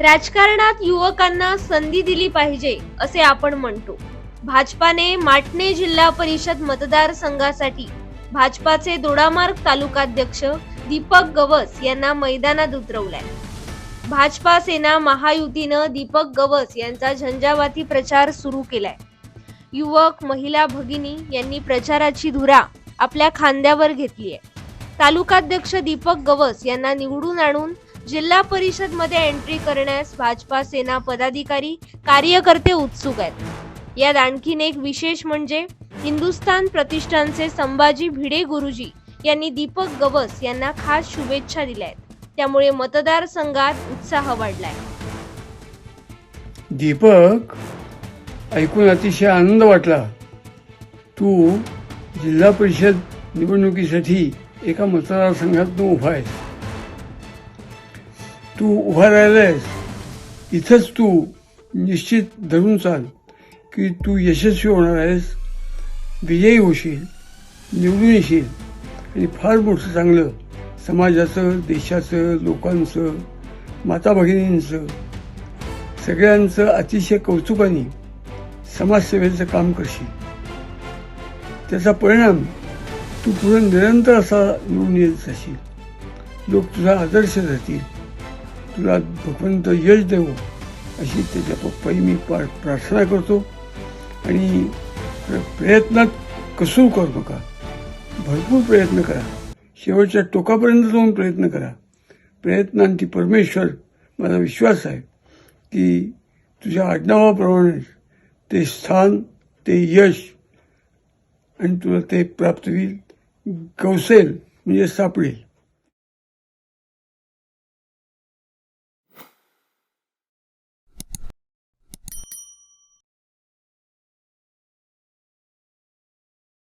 राजकारणात युवकांना संधी दिली पाहिजे असे आपण म्हणतो. भाजपाने माटणे जिल्हा परिषद मतदारसंघासाठी भाजपाचे दोडामार्ग तालुकाध्यक्ष दीपक गवस यांना मैदानात उतरवलाय. भाजपा सेना महायुतीनं दीपक गवस यांचा झंझावाती प्रचार सुरू केलाय. युवक महिला भगिनी यांनी प्रचाराची धुरा आपल्या खांद्यावर घेतली आहे तालुकाध्यक्ष दीपक गवस यांना निवडून आणून जिल्हा परिषदमध्ये एंट्री करण्यास भाजपा सेना पदाधिकारी कार्यकर्ते उत्सुक आहेत. यात आणखीन एक विशेष म्हणजे हिंदुस्थान प्रतिष्ठानचे संभाजी भिडे गुरुजी यांनी दीपक गवस यांना खास शुभेच्छा दिल्या आहेत. त्यामुळे मतदारसंघात उत्साह वाढलाय. दीपक ऐकून अतिशय आनंद वाटला. तू जिल्हा परिषद निवडणुकीसाठी एका मतदारसंघातून उभा आहेस. तू उभा राहिलायस इथंच तू निश्चित धरून चाल की तू यशस्वी होणार आहेस. विजयी होशील निवडून येशील आणि फार मोठं चांगलं समाजाचं देशाचं लोकांचं माता भगिनींचं सगळ्यांचं अतिशय कौतुकाने समाजसेवेचं काम करशील. त्याचा परिणाम तू पुढे निरंतर असा निवडून येत जाशील. लोक तुझा आदर्श जातील तुला भगवंत यश देवो अशी त्याच्या पप्पाही मी पा प्रार्थना करतो. आणि प्रयत्नात कसूर करू नका भरपूर प्रयत्न करा. शेवटच्या टोकापर्यंत जाऊन प्रयत्न करा. प्रयत्नांती परमेश्वर माझा विश्वास आहे की तुझ्या आडनावाप्रमाणे ते स्थान ते यश आणि तुला ते प्राप्त होईल. गवसेल म्हणजे सापडेल.